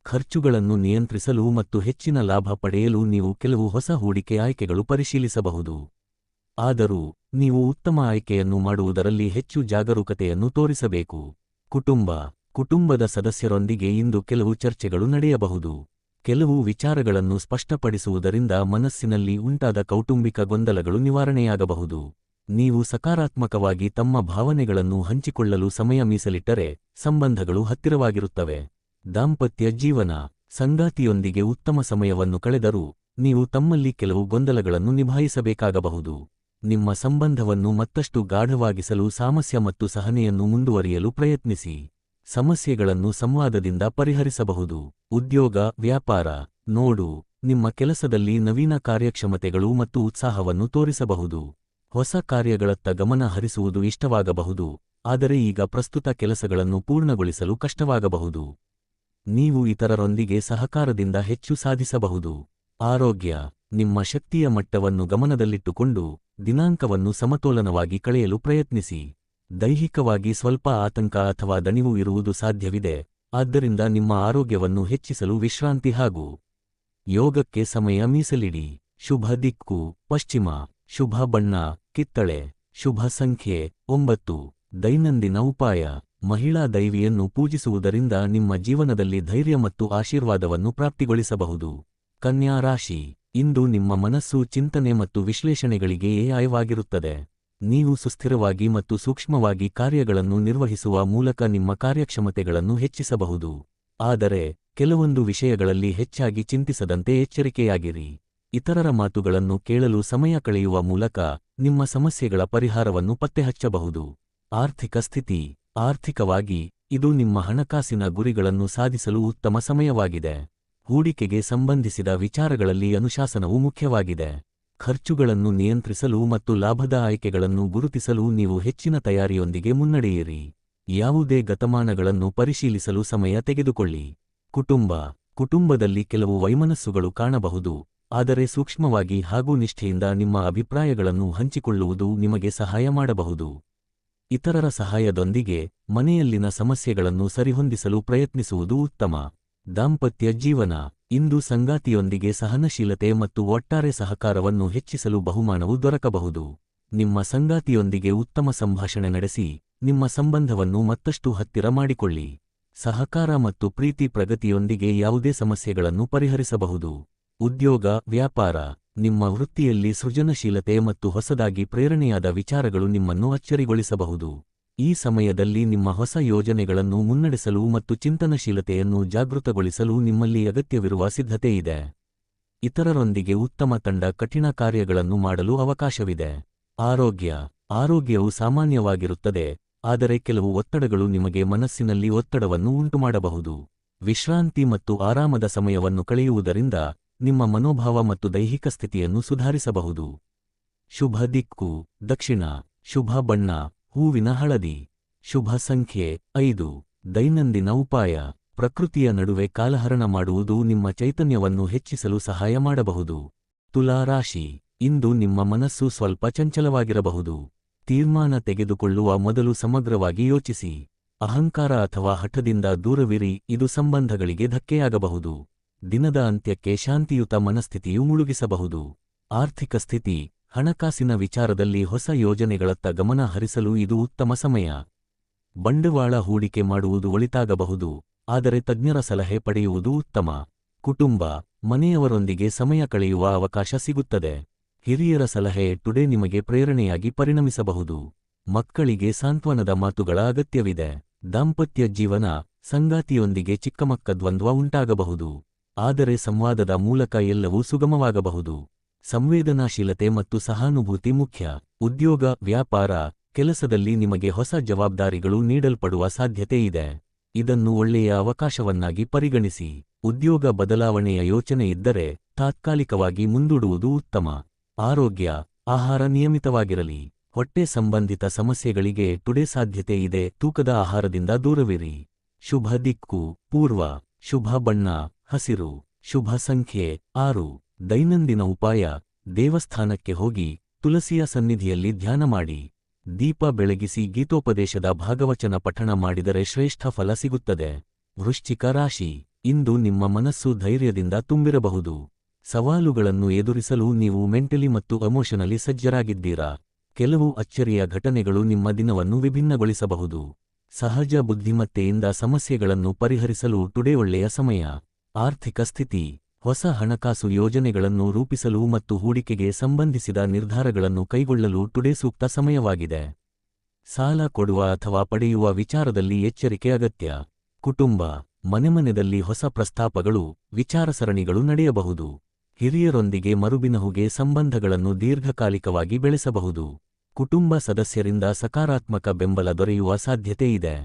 ಖರ್ಚುಗಳನ್ನು ನಿಯಂತ್ರಿಸಲು ಮತ್ತು ಹೆಚ್ಚಿನ ಲಾಭ ಪಡೆಯಲು ನೀವು ಕೆಲವು ಹೊಸ ಹೂಡಿಕೆ ಆಯ್ಕೆಗಳು ಪರಿಶೀಲಿಸಬಹುದು. ಆದರೂ, ನೀವು ಉತ್ತಮ ಆಯ್ಕೆಯನ್ನು ಮಾಡುವುದರಲ್ಲಿ ಹೆಚ್ಚು ಜಾಗರೂಕತೆಯನ್ನು ತೋರಿಸಬೇಕು. ಕುಟುಂಬ, ಕುಟುಂಬದ ಸದಸ್ಯರೊಂದಿಗೆ ಇಂದು ಕೆಲವು ಚರ್ಚೆಗಳು ನಡೆಯಬಹುದು. ಕೆಲವು ವಿಚಾರಗಳನ್ನು ಸ್ಪಷ್ಟಪಡಿಸುವುದರಿಂದ ಮನಸ್ಸಿನಲ್ಲಿ ಉಂಟಾದ ಕೌಟುಂಬಿಕ ಗೊಂದಲಗಳು ನಿವಾರಣೆಯಾಗಬಹುದು. ನೀವು ಸಕಾರಾತ್ಮಕವಾಗಿ ತಮ್ಮ ಭಾವನೆಗಳನ್ನು ಹಂಚಿಕೊಳ್ಳಲು ಸಮಯ ಮೀಸಲಿಟ್ಟರೆ, ಸಂಬಂಧಗಳು ಹತ್ತಿರವಾಗಿರುತ್ತವೆ. ದಾಂಪತ್ಯ ಜೀವನ ಸಂಗಾತಿಯೊಂದಿಗೆ ಉತ್ತಮ ಸಮಯವನ್ನು ಕಳೆದರೂ ನೀವು ತಮ್ಮಲ್ಲಿ ಕೆಲವು ಗೊಂದಲಗಳನ್ನು ನಿಭಾಯಿಸಬೇಕಾಗಬಹುದು. ನಿಮ್ಮ ಸಂಬಂಧವನ್ನು ಮತ್ತಷ್ಟು ಗಾಢವಾಗಿಸಲು ಸಾಮಸ್ಯ ಮತ್ತು ಸಹನೆಯನ್ನು ಮುಂದುವರಿಯಲು ಪ್ರಯತ್ನಿಸಿ. ಸಮಸ್ಯೆಗಳನ್ನು ಸಂವಾದದಿಂದ ಪರಿಹರಿಸಬಹುದು. ಉದ್ಯೋಗ, ವ್ಯಾಪಾರ, ನೋಡು, ನಿಮ್ಮ ಕೆಲಸದಲ್ಲಿ ನವೀನ ಕಾರ್ಯಕ್ಷಮತೆಗಳು ಮತ್ತು ಉತ್ಸಾಹವನ್ನು ತೋರಿಸಬಹುದು. ಹೊಸ ಕಾರ್ಯಗಳತ್ತ ಗಮನ ಹರಿಸುವುದು ಇಷ್ಟವಾಗಬಹುದು. ಆದರೆ ಈಗ ಪ್ರಸ್ತುತ ಕೆಲಸಗಳನ್ನು ಪೂರ್ಣಗೊಳಿಸಲು ಕಷ್ಟವಾಗಬಹುದು. ನೀವು ಇತರರೊಂದಿಗೆ ಸಹಕಾರದಿಂದ ಹೆಚ್ಚು ಸಾಧಿಸಬಹುದು. ಆರೋಗ್ಯ, ನಿಮ್ಮ ಶಕ್ತಿಯ ಮಟ್ಟವನ್ನು ಗಮನದಲ್ಲಿಟ್ಟುಕೊಂಡು ದಿನಾಂಕವನ್ನು ಸಮತೋಲನವಾಗಿ ಕಳೆಯಲು ಪ್ರಯತ್ನಿಸಿ. ದೈಹಿಕವಾಗಿ ಸ್ವಲ್ಪ ಆತಂಕ ಅಥವಾ ದಣಿವು ಇರುವುದು ಸಾಧ್ಯವಿದೆ, ಆದ್ದರಿಂದ ನಿಮ್ಮ ಆರೋಗ್ಯವನ್ನು ಹೆಚ್ಚಿಸಲು ವಿಶ್ರಾಂತಿ ಹಾಗೂ ಯೋಗಕ್ಕೆ ಸಮಯ ಮೀಸಲಿಡಿ. ಶುಭ ದಿಕ್ಕು, ಪಶ್ಚಿಮ, ಶುಭ ಬಣ್ಣ, ಕಿತ್ತಳೆ, ಶುಭ ಸಂಖ್ಯೆ, ಒಂಬತ್ತು, ದೈನಂದಿನ ಉಪಾಯ. ಮಹಿಳಾ ದೈವಿಯನ್ನು ಪೂಜಿಸುವುದರಿಂದ ನಿಮ್ಮ ಜೀವನದಲ್ಲಿ ಧೈರ್ಯ ಮತ್ತು ಆಶೀರ್ವಾದವನ್ನು ಪ್ರಾಪ್ತಿಗೊಳಿಸಬಹುದು. ಕನ್ಯಾ ರಾಶಿ, ಇಂದು ನಿಮ್ಮ ಮನಸ್ಸು ಚಿಂತನೆ ಮತ್ತು ವಿಶ್ಲೇಷಣೆಗಳಿಗೆ ಏಯವಾಗಿರುತ್ತದೆ ನೀವು ಸುಸ್ಥಿರವಾಗಿ ಮತ್ತು ಸೂಕ್ಷ್ಮವಾಗಿ ಕಾರ್ಯಗಳನ್ನು ನಿರ್ವಹಿಸುವ ಮೂಲಕ ನಿಮ್ಮ ಕಾರ್ಯಕ್ಷಮತೆಗಳನ್ನು ಹೆಚ್ಚಿಸಬಹುದು. ಆದರೆ, ಕೆಲವೊಂದು ವಿಷಯಗಳಲ್ಲಿ ಹೆಚ್ಚಾಗಿ ಚಿಂತಿಸದಂತೆ ಎಚ್ಚರಿಕೆಯಾಗಿರಿ. ಇತರರ ಮಾತುಗಳನ್ನು ಕೇಳಲು ಸಮಯ ಕಳೆಯುವ ಮೂಲಕ ನಿಮ್ಮ ಸಮಸ್ಯೆಗಳ ಪರಿಹಾರವನ್ನು ಪತ್ತೆಹಚ್ಚಬಹುದು. ಆರ್ಥಿಕ ಸ್ಥಿತಿ ಆರ್ಥಿಕವಾಗಿ ಇದು ನಿಮ್ಮ ಹಣಕಾಸಿನ ಗುರಿಗಳನ್ನು ಸಾಧಿಸಲು ಉತ್ತಮ ಸಮಯವಾಗಿದೆ. ಹೂಡಿಕೆಗೆ ಸಂಬಂಧಿಸಿದ ವಿಚಾರಗಳಲ್ಲಿ ಅನುಶಾಸನವು ಮುಖ್ಯವಾಗಿದೆ. ಖರ್ಚುಗಳನ್ನು ನಿಯಂತ್ರಿಸಲು ಮತ್ತು ಲಾಭದ ಆಯ್ಕೆಗಳನ್ನು ಗುರುತಿಸಲು ನೀವು ಹೆಚ್ಚಿನ ತಯಾರಿಯೊಂದಿಗೆ ಮುನ್ನಡೆಯಿರಿ. ಯಾವುದೇ ಗತಮಾನಗಳನ್ನು ಪರಿಶೀಲಿಸಲು ಸಮಯ ತೆಗೆದುಕೊಳ್ಳಿ. ಕುಟುಂಬ. ಕುಟುಂಬದಲ್ಲಿ ಕೆಲವು ವೈಮನಸ್ಸುಗಳು ಕಾಣಬಹುದು. ಆದರೆ ಸೂಕ್ಷ್ಮವಾಗಿ ಹಾಗೂ ನಿಷ್ಠೆಯಿಂದ ನಿಮ್ಮ ಅಭಿಪ್ರಾಯಗಳನ್ನು ಹಂಚಿಕೊಳ್ಳುವುದು ನಿಮಗೆ ಸಹಾಯ ಮಾಡಬಹುದು. ಇತರರ ಸಹಾಯದೊಂದಿಗೆ ಮನೆಯಲ್ಲಿನ ಸಮಸ್ಯೆಗಳನ್ನು ಸರಿಹೊಂದಿಸಲು ಪ್ರಯತ್ನಿಸುವುದು ಉತ್ತಮ. ದಾಂಪತ್ಯ ಜೀವನ, ಇಂದು ಸಂಗಾತಿಯೊಂದಿಗೆ ಸಹನಶೀಲತೆ ಮತ್ತು ಒಟ್ಟಾರೆ ಸಹಕಾರವನ್ನು ಹೆಚ್ಚಿಸಲು ಬಹುಮಾನವು ದೊರಕಬಹುದು. ನಿಮ್ಮ ಸಂಗಾತಿಯೊಂದಿಗೆ ಉತ್ತಮ ಸಂಭಾಷಣೆ ನಡೆಸಿ, ನಿಮ್ಮ ಸಂಬಂಧವನ್ನು ಮತ್ತಷ್ಟು ಹತ್ತಿರ ಮಾಡಿಕೊಳ್ಳಿ. ಸಹಕಾರ ಮತ್ತು ಪ್ರೀತಿ ಪ್ರಗತಿಯೊಂದಿಗೆ ಯಾವುದೇ ಸಮಸ್ಯೆಗಳನ್ನು ಪರಿಹರಿಸಬಹುದು. ಉದ್ಯೋಗ, ವ್ಯಾಪಾರ ನಿಮ್ಮ ವೃತ್ತಿಯಲ್ಲಿ ಸೃಜನಶೀಲತೆ ಮತ್ತು ಹೊಸದಾಗಿ ಪ್ರೇರಣೆಯಾದ ವಿಚಾರಗಳು ನಿಮ್ಮನ್ನು ಅಚ್ಚರಿಗೊಳಿಸಬಹುದು. ಈ ಸಮಯದಲ್ಲಿ ನಿಮ್ಮ ಹೊಸ ಯೋಜನೆಗಳನ್ನು ಮುನ್ನಡೆಸಲು ಮತ್ತು ಚಿಂತನಶೀಲತೆಯನ್ನು ಜಾಗೃತಗೊಳಿಸಲು ನಿಮ್ಮಲ್ಲಿ ಅಗತ್ಯವಿರುವ ಸಿದ್ಧತೆಯಿದೆ ಇತರರೊಂದಿಗೆ ಉತ್ತಮ ತಂಡ ಕಠಿಣ ಕಾರ್ಯಗಳನ್ನು ಮಾಡಲು ಅವಕಾಶವಿದೆ. ಆರೋಗ್ಯ. ಆರೋಗ್ಯವು ಸಾಮಾನ್ಯವಾಗಿರುತ್ತದೆ, ಆದರೆ ಕೆಲವು ಒತ್ತಡಗಳು ನಿಮಗೆ ಮನಸ್ಸಿನಲ್ಲಿ ಒತ್ತಡವನ್ನು ಉಂಟುಮಾಡಬಹುದು. ವಿಶ್ರಾಂತಿ ಮತ್ತು ಆರಾಮದ ಸಮಯವನ್ನು ಕಳೆಯುವುದರಿಂದ ನಿಮ್ಮ ಮನೋಭಾವ ಮತ್ತು ದೈಹಿಕ ಸ್ಥಿತಿಯನ್ನು ಸುಧಾರಿಸಬಹುದು. ಶುಭ ದಿಕ್ಕು, ದಕ್ಷಿಣ, ಶುಭ ಬಣ್ಣ, ಹೂವಿನ ಹಳದಿ, ಶುಭ ಸಂಖ್ಯೆ ಐದು, ದೈನಂದಿನ ಉಪಾಯ, ಪ್ರಕೃತಿಯ ನಡುವೆ ಕಾಲಹರಣ ಮಾಡುವುದು ನಿಮ್ಮ ಚೈತನ್ಯವನ್ನು ಹೆಚ್ಚಿಸಲು ಸಹಾಯ ಮಾಡಬಹುದು. ತುಲಾ ರಾಶಿ, ಇಂದು ನಿಮ್ಮ ಮನಸ್ಸು ಸ್ವಲ್ಪ ಚಂಚಲವಾಗಿರಬಹುದು. ತೀರ್ಮಾನ ತೆಗೆದುಕೊಳ್ಳುವ ಮೊದಲು ಸಮಗ್ರವಾಗಿ ಯೋಚಿಸಿ. ಅಹಂಕಾರ ಅಥವಾ ಹಠದಿಂದ ದೂರವಿರಿ, ಇದು ಸಂಬಂಧಗಳಿಗೆ ಧಕ್ಕೆಯಾಗಬಹುದು. ದಿನದ ಅಂತ್ಯಕ್ಕೆ ಶಾಂತಿಯುತ ಮನಸ್ಥಿತಿಯು ಮುಳುಗಿಸಬಹುದು. ಆರ್ಥಿಕ ಸ್ಥಿತಿ, ಹಣಕಾಸಿನ ವಿಚಾರದಲ್ಲಿ ಹೊಸ ಯೋಜನೆಗಳತ್ತ ಗಮನ ಹರಿಸಲು ಇದು ಉತ್ತಮ ಸಮಯ. ಬಂಡವಾಳ ಹೂಡಿಕೆ ಮಾಡುವುದು ಒಳಿತಾಗಬಹುದು, ಆದರೆ ತಜ್ಞರ ಸಲಹೆ ಪಡೆಯುವುದು ಉತ್ತಮ. ಕುಟುಂಬ, ಮನೆಯವರೊಂದಿಗೆ ಸಮಯ ಕಳೆಯುವ ಅವಕಾಶ ಸಿಗುತ್ತದೆ. ಹಿರಿಯರ ಸಲಹೆ ಟುಡೇ ನಿಮಗೆ ಪ್ರೇರಣೆಯಾಗಿ ಪರಿಣಮಿಸಬಹುದು. ಮಕ್ಕಳಿಗೆ ಸಾಂತ್ವನದ ಮಾತುಗಳ ಅಗತ್ಯವಿದೆ. ದಾಂಪತ್ಯ ಜೀವನ, ಸಂಗಾತಿಯೊಂದಿಗೆ ಚಿಕ್ಕಮಕ್ಕ ದ್ವಂದ್ವ ಉಂಟಾಗಬಹುದು. ಆದರೆ ಸಂವಾದದ ಮೂಲಕ ಎಲ್ಲವೂ ಸುಗಮವಾಗಬಹುದು. ಸಂವೇದನಾಶೀಲತೆ ಮತ್ತು ಸಹಾನುಭೂತಿ ಮುಖ್ಯ. ಉದ್ಯೋಗ, ವ್ಯಾಪಾರ, ಕೆಲಸದಲ್ಲಿ ನಿಮಗೆ ಹೊಸ ಜವಾಬ್ದಾರಿಗಳು ನೀಡಲ್ಪಡುವ ಸಾಧ್ಯತೆ ಇದೆ. ಇದನ್ನು ಒಳ್ಳೆಯ ಅವಕಾಶವನ್ನಾಗಿ ಪರಿಗಣಿಸಿ. ಉದ್ಯೋಗ ಬದಲಾವಣೆಯ ಯೋಚನೆ ಇದ್ದರೆ ತಾತ್ಕಾಲಿಕವಾಗಿ ಮುಂದೂಡುವುದು ಉತ್ತಮ. ಆರೋಗ್ಯ, ಆಹಾರ ನಿಯಮಿತವಾಗಿರಲಿ. ಹೊಟ್ಟೆ ಸಂಬಂಧಿತ ಸಮಸ್ಯೆಗಳಿಗೆ ಟುಡೇ ಸಾಧ್ಯತೆ ಇದೆ. ತೂಕದ ಆಹಾರದಿಂದ ದೂರವಿರಿ. ಶುಭ ದಿಕ್ಕು, ಪೂರ್ವ. ಶುಭ ಬಣ್ಣ. ಹಸಿರು ಶುಭ ಸಂಖ್ಯೆ ಆರು. ದೈನಂದಿನ ಉಪಾಯ. ದೇವಸ್ಥಾನಕ್ಕೆ ಹೋಗಿ ತುಲಸಿಯ ಸನ್ನಿಧಿಯಲ್ಲಿ ಧ್ಯಾನ ಮಾಡಿ. ದೀಪ ಬೆಳಗಿಸಿ ಗೀತೋಪದೇಶದ ಭಾಗವಚನ ಪಠಣ ಮಾಡಿದರೆ ಶ್ರೇಷ್ಠ ಫಲ ಸಿಗುತ್ತದೆ. ವೃಶ್ಚಿಕ ರಾಶಿ. ಇಂದು ನಿಮ್ಮ ಮನಸ್ಸು ಧೈರ್ಯದಿಂದ ತುಂಬಿರಬಹುದು. ಸವಾಲುಗಳನ್ನು ಎದುರಿಸಲು ನೀವು ಮೆಂಟಲಿ ಮತ್ತು ಎಮೋಷನಲಿ ಸಜ್ಜರಾಗಿದ್ದೀರಾ. ಕೆಲವು ಅಚ್ಚರಿಯ ಘಟನೆಗಳು ನಿಮ್ಮ ದಿನವನ್ನು ವಿಭಿನ್ನಗೊಳಿಸಬಹುದು. ಸಹಜ ಬುದ್ಧಿಮತ್ತೆಯಿಂದ ಸಮಸ್ಯೆಗಳನ್ನು ಪರಿಹರಿಸಲು ಟುಡೇ ಒಳ್ಳೆಯ ಸಮಯ. ಆರ್ಥಿಕ ಸ್ಥಿತಿ, ಹೊಸ ಹಣಕಾಸು ಯೋಜನೆಗಳನ್ನು ರೂಪಿಸಲು ಮತ್ತು ಹೂಡಿಕೆಗೆ ಸಂಬಂಧಿಸಿದ ನಿರ್ಧಾರಗಳನ್ನು ಕೈಗೊಳ್ಳಲು ಟುಡೇ ಸೂಕ್ತ ಸಮಯವಾಗಿದೆ. ಸಾಲ ಕೊಡುವ ಅಥವಾ ಪಡೆಯುವ ವಿಚಾರದಲ್ಲಿ ಎಚ್ಚರಿಕೆ ಅಗತ್ಯ. ಕುಟುಂಬ ಮನೆಮನೆದಲ್ಲಿ ಹೊಸ ಪ್ರಸ್ತಾಪಗಳು, ವಿಚಾರಸರಣಿಗಳು ನಡೆಯಬಹುದು. ಹಿರಿಯರೊಂದಿಗೆ ಮರುಬಿನಹುಗೆ ಸಂಬಂಧಗಳನ್ನು ದೀರ್ಘಕಾಲಿಕವಾಗಿ ಬೆಳೆಸಬಹುದು. ಕುಟುಂಬ ಸದಸ್ಯರಿಂದ ಸಕಾರಾತ್ಮಕ ಬೆಂಬಲ ದೊರೆಯುವ ಸಾಧ್ಯತೆಯಿದೆ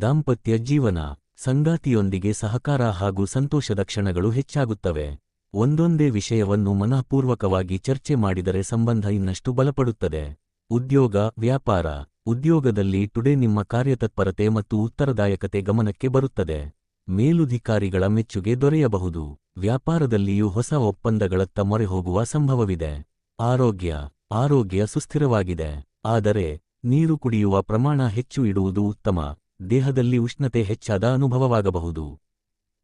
ದಾಂಪತ್ಯ ಜೀವನ ಸಂಗಾತಿಯೊಂದಿಗೆ ಸಹಕಾರ ಹಾಗೂ ಸಂತೋಷದ ಕ್ಷಣಗಳು ಹೆಚ್ಚಾಗುತ್ತವೆ. ಒಂದೊಂದೇ ವಿಷಯವನ್ನು ಮನಃಪೂರ್ವಕವಾಗಿ ಚರ್ಚೆ ಮಾಡಿದರೆ ಸಂಬಂಧ ಇನ್ನಷ್ಟು ಬಲಪಡುತ್ತದೆ. ಉದ್ಯೋಗ, ವ್ಯಾಪಾರ, ಉದ್ಯೋಗದಲ್ಲಿ ಟುಡೇ ನಿಮ್ಮ ಕಾರ್ಯತತ್ಪರತೆ ಮತ್ತು ಉತ್ತರದಾಯಕತೆ ಗಮನಕ್ಕೆ ಬರುತ್ತದೆ. ಮೇಲುಧಿಕಾರಿಗಳ ಮೆಚ್ಚುಗೆ ದೊರೆಯಬಹುದು. ವ್ಯಾಪಾರದಲ್ಲಿಯೂ ಹೊಸ ಒಪ್ಪಂದಗಳತ್ತ ಮೊರೆ ಹೋಗುವ ಸಂಭವವಿದೆ. ಆರೋಗ್ಯ ಆರೋಗ್ಯ ಸುಸ್ಥಿರವಾಗಿದೆ. ಆದರೆ, ನೀರು ಕುಡಿಯುವ ಪ್ರಮಾಣ ಹೆಚ್ಚು ಇಡುವುದು ಉತ್ತಮ. ದೇಹದಲ್ಲಿ ಉಷ್ಣತೆ ಹೆಚ್ಚಾದ ಅನುಭವವಾಗಬಹುದು.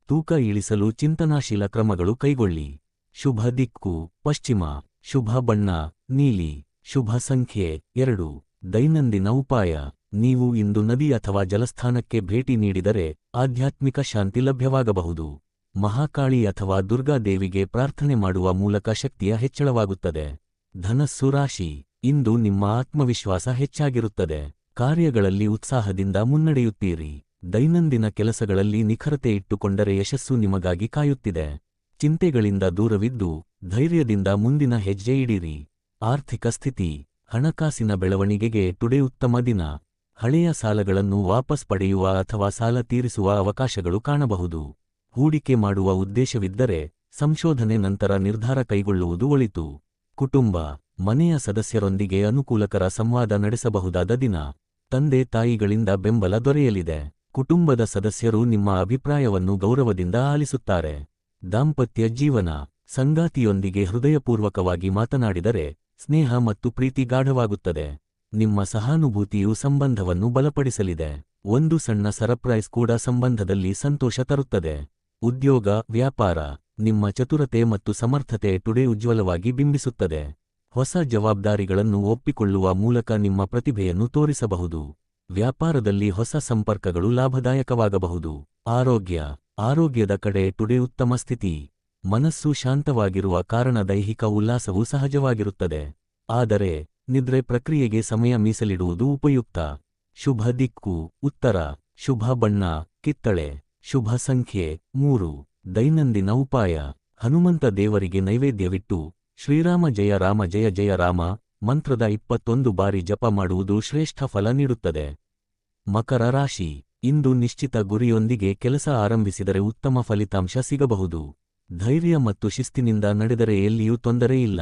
ತೂಕ ಇಳಿಸಲು ಚಿಂತನಾಶೀಲ ಕ್ರಮಗಳು ಕೈಗೊಳ್ಳಿ. ಶುಭ ದಿಕ್ಕು, ಪಶ್ಚಿಮ, ಶುಭ ಬಣ್ಣ, ನೀಲಿ, ಶುಭ ಸಂಖ್ಯೆ ಎರಡು. ದೈನಂದಿನ ಉಪಾಯ, ನೀವು ಇಂದು ನದಿ ಅಥವಾ ಜಲಸ್ಥಾನಕ್ಕೆ ಭೇಟಿ ನೀಡಿದರೆ ಆಧ್ಯಾತ್ಮಿಕ ಶಾಂತಿ ಲಭ್ಯವಾಗಬಹುದು. ಮಹಾಕಾಳಿ ಅಥವಾ ದುರ್ಗಾದೇವಿಗೆ ಪ್ರಾರ್ಥನೆ ಮಾಡುವ ಮೂಲಕ ಶಕ್ತಿಯ ಹೆಚ್ಚಳವಾಗುತ್ತದೆ. ಧನಸ್ಸು ರಾಶಿ, ಇಂದು ನಿಮ್ಮ ಆತ್ಮವಿಶ್ವಾಸ ಹೆಚ್ಚಾಗಿರುತ್ತದೆ. ಕಾರ್ಯಗಳಲ್ಲಿ ಉತ್ಸಾಹದಿಂದ ಮುನ್ನಡೆಯುತ್ತೀರಿ. ದೈನಂದಿನ ಕೆಲಸಗಳಲ್ಲಿ ನಿಖರತೆ ಇಟ್ಟುಕೊಂಡರೆ ಯಶಸ್ಸು ನಿಮಗಾಗಿ ಕಾಯುತ್ತಿದೆ. ಚಿಂತೆಗಳಿಂದ ದೂರವಿದ್ದು ಧೈರ್ಯದಿಂದ ಮುಂದಿನ ಹೆಜ್ಜೆ ಇಡಿರಿ. ಆರ್ಥಿಕ ಸ್ಥಿತಿ, ಹಣಕಾಸಿನ ಬೆಳವಣಿಗೆಗೆ ತುಡೆ ಉತ್ತಮ ದಿನ. ಹಳೆಯ ಸಾಲಗಳನ್ನು ವಾಪಸ್ ಪಡೆಯುವ ಅಥವಾ ಸಾಲ ತೀರಿಸುವ ಅವಕಾಶಗಳು ಕಾಣಬಹುದು. ಹೂಡಿಕೆ ಮಾಡುವ ಉದ್ದೇಶವಿದ್ದರೆ ಸಂಶೋಧನೆ ನಂತರ ನಿರ್ಧಾರ ಕೈಗೊಳ್ಳುವುದು ಒಳಿತು. ಕುಟುಂಬ, ಮನೆಯ ಸದಸ್ಯರೊಂದಿಗೆ ಅನುಕೂಲಕರ ಸಂವಾದ ನಡೆಸಬಹುದಾದ ದಿನ. ತಂದೆ ತಾಯಿಗಳಿಂದ ಬೆಂಬಲ ದೊರೆಯಲಿದೆ. ಕುಟುಂಬದ ಸದಸ್ಯರು ನಿಮ್ಮ ಅಭಿಪ್ರಾಯವನ್ನು ಗೌರವದಿಂದ ಆಲಿಸುತ್ತಾರೆ. ದಾಂಪತ್ಯ ಜೀವನ. ಸಂಗಾತಿಯೊಂದಿಗೆ ಹೃದಯಪೂರ್ವಕವಾಗಿ ಮಾತನಾಡಿದರೆ ಸ್ನೇಹ ಮತ್ತು ಪ್ರೀತಿ ಗಾಢವಾಗುತ್ತದೆ. ನಿಮ್ಮ ಸಹಾನುಭೂತಿಯು ಸಂಬಂಧವನ್ನು ಬಲಪಡಿಸಲಿದೆ. ಒಂದು ಸಣ್ಣ ಸರಪ್ರೈಸ್ ಕೂಡ ಸಂಬಂಧದಲ್ಲಿ ಸಂತೋಷ ತರುತ್ತದೆ. ಉದ್ಯೋಗ, ವ್ಯಾಪಾರ, ನಿಮ್ಮ ಚತುರತೆ ಮತ್ತು ಸಮರ್ಥತೆ ಟುಡೇ ಉಜ್ವಲವಾಗಿ ಬಿಂಬಿಸುತ್ತದೆ. ಹೊಸ ಜವಾಬ್ದಾರಿಗಳನ್ನು ಒಪ್ಪಿಕೊಳ್ಳುವ ಮೂಲಕ ನಿಮ್ಮ ಪ್ರತಿಭೆಯನ್ನು ತೋರಿಸಬಹುದು. ವ್ಯಾಪಾರದಲ್ಲಿ ಹೊಸ ಸಂಪರ್ಕಗಳು ಲಾಭದಾಯಕವಾಗಬಹುದು. ಆರೋಗ್ಯ, ಆರೋಗ್ಯದ ಕಡೆ ಟುಡೆ ಉತ್ತಮ ಸ್ಥಿತಿ. ಮನಸ್ಸು ಶಾಂತವಾಗಿರುವ ಕಾರಣ ದೈಹಿಕ ಉಲ್ಲಾಸವು ಸಹಜವಾಗಿರುತ್ತದೆ. ಆದರೆ, ನಿದ್ರೆ ಪ್ರಕ್ರಿಯೆಗೆ ಸಮಯ ಮೀಸಲಿಡುವುದು ಉಪಯುಕ್ತ. ಶುಭ ದಿಕ್ಕು, ಉತ್ತರ. ಶುಭ ಬಣ್ಣ, ಕಿತ್ತಳೆ. ಶುಭ ಸಂಖ್ಯೆ, ಮೂರು. ದೈನಂದಿನ ಉಪಾಯ. ಹನುಮಂತ ದೇವರಿಗೆ ನೈವೇದ್ಯವಿಟ್ಟು ಶ್ರೀರಾಮ ಜಯ ರಾಮ ಜಯ ಜಯ ರಾಮ ಮಂತ್ರದ ಇಪ್ಪತ್ತೊಂದು ಬಾರಿ ಜಪ ಮಾಡುವುದು ಶ್ರೇಷ್ಠ ಫಲ ನೀಡುತ್ತದೆ. ಮಕರ ರಾಶಿ. ಇಂದು ನಿಶ್ಚಿತ ಗುರಿಯೊಂದಿಗೆ ಕೆಲಸ ಆರಂಭಿಸಿದರೆ ಉತ್ತಮ ಫಲಿತಾಂಶ ಸಿಗಬಹುದು. ಧೈರ್ಯ ಮತ್ತು ಶಿಸ್ತಿನಿಂದ ನಡೆದರೆ ಎಲ್ಲಿಯೂ ತೊಂದರೆಯಿಲ್ಲ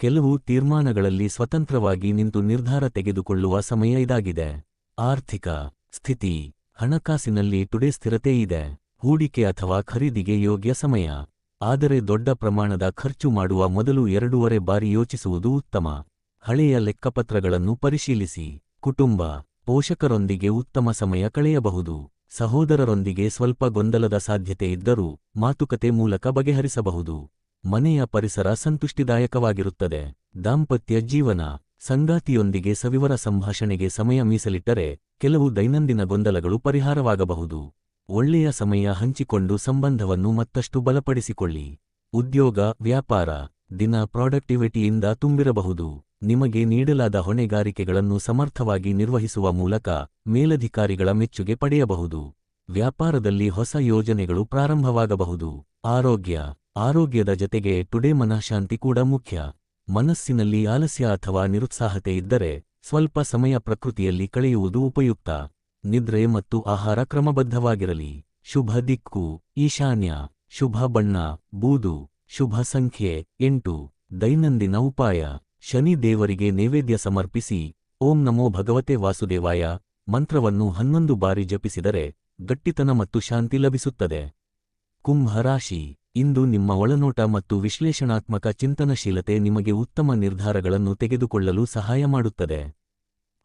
ಕೆಲವು ತೀರ್ಮಾನಗಳಲ್ಲಿ ಸ್ವತಂತ್ರವಾಗಿ ನಿಂತು ನಿರ್ಧಾರ ತೆಗೆದುಕೊಳ್ಳುವ ಸಮಯ ಇದಾಗಿದೆ. ಆರ್ಥಿಕ ಸ್ಥಿತಿ. ಹಣಕಾಸಿನಲ್ಲಿ ಟುಡೇ ಸ್ಥಿರತೆ ಇದೆ. ಹೂಡಿಕೆ ಅಥವಾ ಖರೀದಿಗೆ ಯೋಗ್ಯ ಸಮಯ. ಆದರೆ ದೊಡ್ಡ ಪ್ರಮಾಣದ ಖರ್ಚು ಮಾಡುವ ಮೊದಲು ಎರಡೂವರೆ ಬಾರಿ ಯೋಚಿಸುವುದು ಉತ್ತಮ. ಹಳೆಯ ಲೆಕ್ಕಪತ್ರಗಳನ್ನು ಪರಿಶೀಲಿಸಿ. ಕುಟುಂಬ, ಪೋಷಕರೊಂದಿಗೆ ಉತ್ತಮ ಸಮಯ ಕಳೆಯಬಹುದು. ಸಹೋದರರೊಂದಿಗೆ ಸ್ವಲ್ಪ ಗೊಂದಲದ ಸಾಧ್ಯತೆ ಇದ್ದರೂ ಮಾತುಕತೆ ಮೂಲಕ ಬಗೆಹರಿಸಬಹುದು. ಮನೆಯ ಪರಿಸರ ಸಂತುಷ್ಟಿದಾಯಕವಾಗಿರುತ್ತದೆ. ದಾಂಪತ್ಯ ಜೀವನ, ಸಂಗಾತಿಯೊಂದಿಗೆ ಸವಿವರ ಸಂಭಾಷಣೆಗೆ ಸಮಯ ಮೀಸಲಿಟ್ಟರೆ ಕೆಲವು ದೈನಂದಿನ ಗೊಂದಲಗಳು ಪರಿಹಾರವಾಗಬಹುದು. ಒಳ್ಳೆಯ ಸಮಯ ಹಂಚಿಕೊಂಡು ಸಂಬಂಧವನ್ನು ಮತ್ತಷ್ಟು ಬಲಪಡಿಸಿಕೊಳ್ಳಿ. ಉದ್ಯೋಗ, ವ್ಯಾಪಾರ, ದಿನ ಪ್ರಾಡಕ್ಟಿವಿಟಿಯಿಂದ ತುಂಬಿರಬಹುದು. ನಿಮಗೆ ನೀಡಲಾದ ಹೊಣೆಗಾರಿಕೆಗಳನ್ನು ಸಮರ್ಥವಾಗಿ ನಿರ್ವಹಿಸುವ ಮೂಲಕ ಮೇಲಧಿಕಾರಿಗಳ ಮೆಚ್ಚುಗೆ ಪಡೆಯಬಹುದು. ವ್ಯಾಪಾರದಲ್ಲಿ ಹೊಸ ಯೋಜನೆಗಳು ಪ್ರಾರಂಭವಾಗಬಹುದು. ಆರೋಗ್ಯ, ಆರೋಗ್ಯದ ಜತೆಗೆ ಟುಡೇ ಮನಃಶಾಂತಿ ಕೂಡ ಮುಖ್ಯ. ಮನಸ್ಸಿನಲ್ಲಿ ಆಲಸ್ಯ ಅಥವಾ ನಿರುತ್ಸಾಹತೆ ಇದ್ದರೆ ಸ್ವಲ್ಪ ಸಮಯ ಪ್ರಕೃತಿಯಲ್ಲಿ ಕಳೆಯುವುದು ಉಪಯುಕ್ತ. ನಿದ್ರೆ ಮತ್ತು ಆಹಾರ ಕ್ರಮಬದ್ಧವಾಗಿರಲಿ. ಶುಭ ದಿಕ್ಕು, ಈಶಾನ್ಯ, ಶುಭ ಬಣ್ಣ, ಬೂದು, ಶುಭ ಸಂಖ್ಯೆ, ಎಂಟು, ದೈನಂದಿನ ಉಪಾಯ, ಶನಿ ದೇವರಿಗೆ ನೈವೇದ್ಯ ಸಮರ್ಪಿಸಿ, ಓಂ ನಮೋ ಭಗವತೆ ವಾಸುದೇವಾಯ, ಮಂತ್ರವನ್ನು ಹನ್ನೊಂದು ಬಾರಿ ಜಪಿಸಿದರೆ ಗಟ್ಟಿತನ ಮತ್ತು ಶಾಂತಿ ಲಭಿಸುತ್ತದೆ. ಕುಂಭ ರಾಶಿ, ಇಂದು ನಿಮ್ಮ ಒಳನೋಟ ಮತ್ತು ವಿಶ್ಲೇಷಣಾತ್ಮಕ ಚಿಂತನಶೀಲತೆ ನಿಮಗೆ ಉತ್ತಮ ನಿರ್ಧಾರಗಳನ್ನು ತೆಗೆದುಕೊಳ್ಳಲು ಸಹಾಯ ಮಾಡುತ್ತದೆ.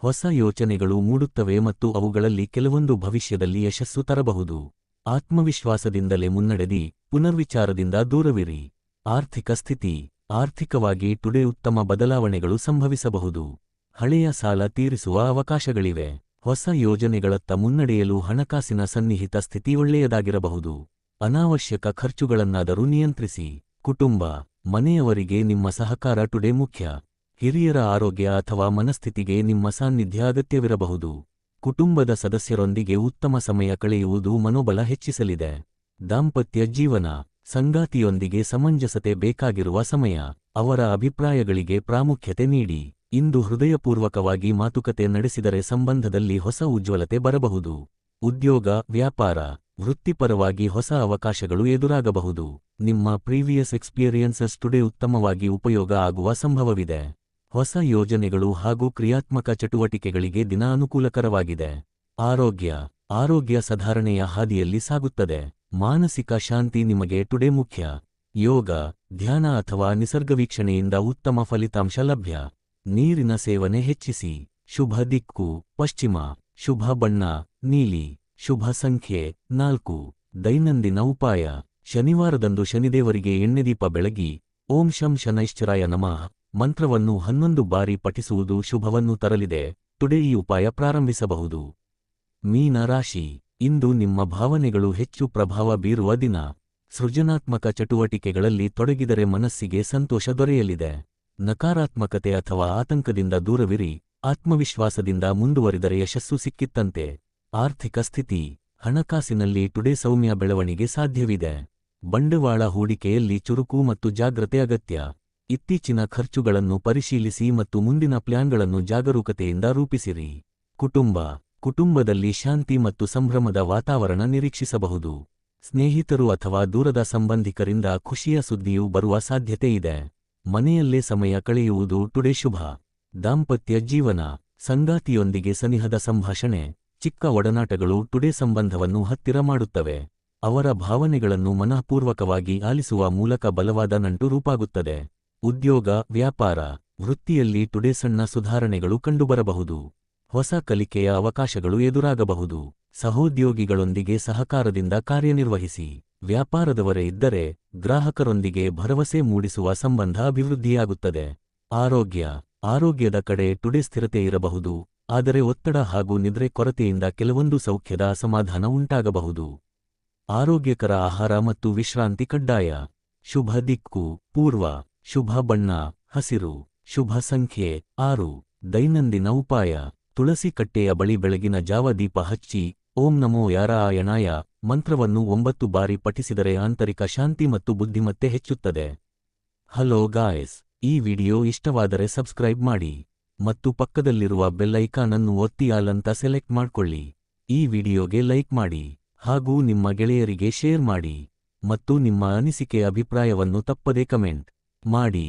ಹೊಸ ಯೋಚನೆಗಳು ಮೂಡುತ್ತವೆ ಮತ್ತು ಅವುಗಳಲ್ಲಿ ಕೆಲವೊಂದು ಭವಿಷ್ಯದಲ್ಲಿ ಯಶಸ್ಸು ತರಬಹುದು. ಆತ್ಮವಿಶ್ವಾಸದಿಂದಲೇ ಮುನ್ನಡೆದಿ, ಪುನರ್ವಿಚಾರದಿಂದ ದೂರವಿರಿ. ಆರ್ಥಿಕ ಸ್ಥಿತಿ, ಆರ್ಥಿಕವಾಗಿ ಟುಡೇ ಉತ್ತಮ ಬದಲಾವಣೆಗಳು ಸಂಭವಿಸಬಹುದು. ಹಳೆಯ ಸಾಲ ತೀರಿಸುವ ಅವಕಾಶಗಳಿವೆ. ಹೊಸ ಯೋಜನೆಗಳತ್ತ ಮುನ್ನಡೆಯಲು ಹಣಕಾಸಿನ ಸನ್ನಿಹಿತ ಸ್ಥಿತಿ ಒಳ್ಳೆಯದಾಗಿರಬಹುದು. ಅನಾವಶ್ಯಕ ಖರ್ಚುಗಳನ್ನಾದರೂ ನಿಯಂತ್ರಿಸಿ. ಕುಟುಂಬ, ಮನೆಯವರಿಗೆ ನಿಮ್ಮ ಸಹಕಾರ ಟುಡೇ ಮುಖ್ಯ. ಹಿರಿಯರ ಆರೋಗ್ಯ ಅಥವಾ ಮನಸ್ಥಿತಿಗೆ ನಿಮ್ಮ ಸಾನ್ನಿಧ್ಯ ಅಗತ್ಯವಿರಬಹುದು. ಕುಟುಂಬದ ಸದಸ್ಯರೊಂದಿಗೆ ಉತ್ತಮ ಸಮಯ ಕಳೆಯುವುದು ಮನೋಬಲ ಹೆಚ್ಚಿಸಲಿದೆ. ದಾಂಪತ್ಯ ಜೀವನ, ಸಂಗಾತಿಯೊಂದಿಗೆ ಸಮಂಜಸತೆ ಬೇಕಾಗಿರುವ ಸಮಯ, ಅವರ ಅಭಿಪ್ರಾಯಗಳಿಗೆ ಪ್ರಾಮುಖ್ಯತೆ ನೀಡಿ. ಇಂದು ಹೃದಯಪೂರ್ವಕವಾಗಿ ಮಾತುಕತೆ ನಡೆಸಿದರೆ ಸಂಬಂಧದಲ್ಲಿ ಹೊಸ ಉಜ್ವಲತೆ ಬರಬಹುದು. ಉದ್ಯೋಗ, ವ್ಯಾಪಾರ, ವೃತ್ತಿಪರವಾಗಿ ಹೊಸ ಅವಕಾಶಗಳು ಎದುರಾಗಬಹುದು. ನಿಮ್ಮ ಪ್ರೀವಿಯಸ್ ಎಕ್ಸ್ಪೀರಿಯನ್ಸಸ್ ಟುಡೇ ಉತ್ತಮವಾಗಿ ಉಪಯೋಗ ಆಗುವ ಸಂಭವವಿದೆ. ಹೊಸ ಯೋಜನೆಗಳು ಹಾಗೂ ಕ್ರಿಯಾತ್ಮಕ ಚಟುವಟಿಕೆಗಳಿಗೆ ದಿನ ಅನುಕೂಲಕರವಾಗಿದೆ ಆರೋಗ್ಯ ಆರೋಗ್ಯ ಸಧಾರಣೆಯ ಹಾದಿಯಲ್ಲಿ ಸಾಗುತ್ತದೆ. ಮಾನಸಿಕ ಶಾಂತಿ ನಿಮಗೆ ಟುಡೇ ಮುಖ್ಯ. ಯೋಗ, ಧ್ಯಾನ ಅಥವಾ ನಿಸರ್ಗವೀಕ್ಷಣೆಯಿಂದ ಉತ್ತಮ ಫಲಿತಾಂಶ ಲಭ್ಯ. ನೀರಿನ ಸೇವನೆ ಹೆಚ್ಚಿಸಿ. ಶುಭ ದಿಕ್ಕು, ಪಶ್ಚಿಮ, ಶುಭ ಬಣ್ಣ, ನೀಲಿ, ಶುಭ ಸಂಖ್ಯೆ ನಾಲ್ಕು. ದೈನಂದಿನ ಉಪಾಯ. ಶನಿವಾರದಂದು ಶನಿದೇವರಿಗೆ ಎಣ್ಣೆದೀಪ ಬೆಳಗಿ. ಓಂ ಶಂ ಶನೈಶ್ಚರಾಯ ನಮಃ. ಮಂತ್ರವನ್ನು ಹನ್ನೊಂದು ಬಾರಿ ಪಠಿಸುವುದು ಶುಭವನ್ನು ತರಲಿದೆ. ಟುಡೇ ಈ ಉಪಾಯ ಪ್ರಾರಂಭಿಸಬಹುದು. ಮೀನ ರಾಶಿ. ಇಂದು ನಿಮ್ಮ ಭಾವನೆಗಳು ಹೆಚ್ಚು ಪ್ರಭಾವ ಬೀರುವ ದಿನ. ಸೃಜನಾತ್ಮಕ ಚಟುವಟಿಕೆಗಳಲ್ಲಿ ತೊಡಗಿದರೆ ಮನಸ್ಸಿಗೆ ಸಂತೋಷ ದೊರೆಯಲಿದೆ. ನಕಾರಾತ್ಮಕತೆ ಅಥವಾ ಆತಂಕದಿಂದ ದೂರವಿರಿ. ಆತ್ಮವಿಶ್ವಾಸದಿಂದ ಮುಂದುವರಿದರೆ ಯಶಸ್ಸು ಸಿಕ್ಕಿತ್ತಂತೆ. ಆರ್ಥಿಕ ಸ್ಥಿತಿ. ಹಣಕಾಸಿನಲ್ಲಿ ಟುಡೇ ಸೌಮ್ಯ ಬೆಳವಣಿಗೆ ಸಾಧ್ಯವಿದೆ. ಬಂಡವಾಳ ಹೂಡಿಕೆಯಲ್ಲಿ ಚುರುಕು ಮತ್ತು ಜಾಗ್ರತೆ ಅಗತ್ಯ. ಇತ್ತೀಚಿನ ಖರ್ಚುಗಳನ್ನು ಪರಿಶೀಲಿಸಿ ಮತ್ತು ಮುಂದಿನ ಪ್ಲ್ಯಾನ್ಗಳನ್ನು ಜಾಗರೂಕತೆಯಿಂದ ರೂಪಿಸಿರಿ. ಕುಟುಂಬ, ಕುಟುಂಬದಲ್ಲಿ ಶಾಂತಿ ಮತ್ತು ಸಂಭ್ರಮದ ವಾತಾವರಣ ನಿರೀಕ್ಷಿಸಬಹುದು. ಸ್ನೇಹಿತರು ಅಥವಾ ದೂರದ ಸಂಬಂಧಿಕರಿಂದ ಖುಷಿಯ ಸುದ್ದಿಯು ಬರುವ ಸಾಧ್ಯತೆ ಇದೆ. ಮನೆಯಲ್ಲೇ ಸಮಯ ಕಳೆಯುವುದು ಟುಡೇ ಶುಭ. ದಾಂಪತ್ಯ ಜೀವನ, ಸಂಗಾತಿಯೊಂದಿಗೆ ಸನಿಹದ ಸಂಭಾಷಣೆ, ಚಿಕ್ಕ ಒಡನಾಟಗಳು ಟುಡೇ ಸಂಬಂಧವನ್ನು ಹತ್ತಿರ ಮಾಡುತ್ತವೆ. ಅವರ ಭಾವನೆಗಳನ್ನು ಮನಃಪೂರ್ವಕವಾಗಿ ಆಲಿಸುವ ಮೂಲಕ ಬಲವಾದ ನಂಟು ರೂಪಾಗುತ್ತದೆ. ಉದ್ಯೋಗ, ವ್ಯಾಪಾರ, ವೃತ್ತಿಯಲ್ಲಿ ಟುಡೇ ಸಣ್ಣ ಸುಧಾರಣೆಗಳು ಕಂಡುಬರಬಹುದು. ಹೊಸ ಕಲಿಕೆಯ ಅವಕಾಶಗಳು ಎದುರಾಗಬಹುದು. ಸಹೋದ್ಯೋಗಿಗಳೊಂದಿಗೆ ಸಹಕಾರದಿಂದ ಕಾರ್ಯನಿರ್ವಹಿಸಿ. ವ್ಯಾಪಾರದವರೇ ಇದ್ದರೆ ಗ್ರಾಹಕರೊಂದಿಗೆ ಭರವಸೆ ಮೂಡಿಸುವ ಸಂಬಂಧ ಅಭಿವೃದ್ಧಿಯಾಗುತ್ತದೆ. ಆರೋಗ್ಯ, ಆರೋಗ್ಯದ ಕಡೆ ಟುಡೇ ಸ್ಥಿರತೆ ಇರಬಹುದು. ಆದರೆ ಒತ್ತಡ ಹಾಗೂ ನಿದ್ರೆ ಕೊರತೆಯಿಂದ ಕೆಲವೊಂದು ಸೌಖ್ಯದ ಅಸಮಾಧಾನ ಉಂಟಾಗಬಹುದು. ಆರೋಗ್ಯಕರ ಆಹಾರ ಮತ್ತು ವಿಶ್ರಾಂತಿ ಕಡ್ಡಾಯ. ಶುಭ ದಿಕ್ಕು, ಪೂರ್ವ. ಶುಭ ಬಣ್ಣ, ಹಸಿರು, ಶುಭ ಸಂಖ್ಯೆ, ಆರು, ದೈನಂದಿನ ಉಪಾಯ, ತುಳಸಿ ಕಟ್ಟೆಯ ಬಳಿ ಬೆಳಗಿನ ಜಾವ ದೀಪ ಹಚ್ಚಿ, ಓಂ ನಮೋ ಯಾರಾಯಣಾಯ, ಮಂತ್ರವನ್ನು ಒಂಬತ್ತು ಬಾರಿ ಪಠಿಸಿದರೆ ಆಂತರಿಕ ಶಾಂತಿ ಮತ್ತು ಬುದ್ಧಿಮತ್ತೆ ಹೆಚ್ಚುತ್ತದೆ. ಹಲೋ ಗಾಯ್ಸ್, ಈ ವಿಡಿಯೋ ಇಷ್ಟವಾದರೆ ಸಬ್ಸ್ಕ್ರೈಬ್ ಮಾಡಿ, ಮತ್ತು ಪಕ್ಕದಲ್ಲಿರುವ ಬೆಲ್ಲೈಕಾನ್ ಅನ್ನು ಒತ್ತಿ ಆಲ್ ಅಂತ ಸೆಲೆಕ್ಟ್ ಮಾಡ್ಕೊಳ್ಳಿ. ಈ ವಿಡಿಯೋಗೆ ಲೈಕ್ ಮಾಡಿ, ಹಾಗೂ ನಿಮ್ಮ ಗೆಳೆಯರಿಗೆ ಶೇರ್ ಮಾಡಿ, ಮತ್ತು ನಿಮ್ಮ ಅನಿಸಿಕೆ ಅಭಿಪ್ರಾಯವನ್ನು ತಪ್ಪದೆ ಕಮೆಂಟ್. ಮಾಡಿ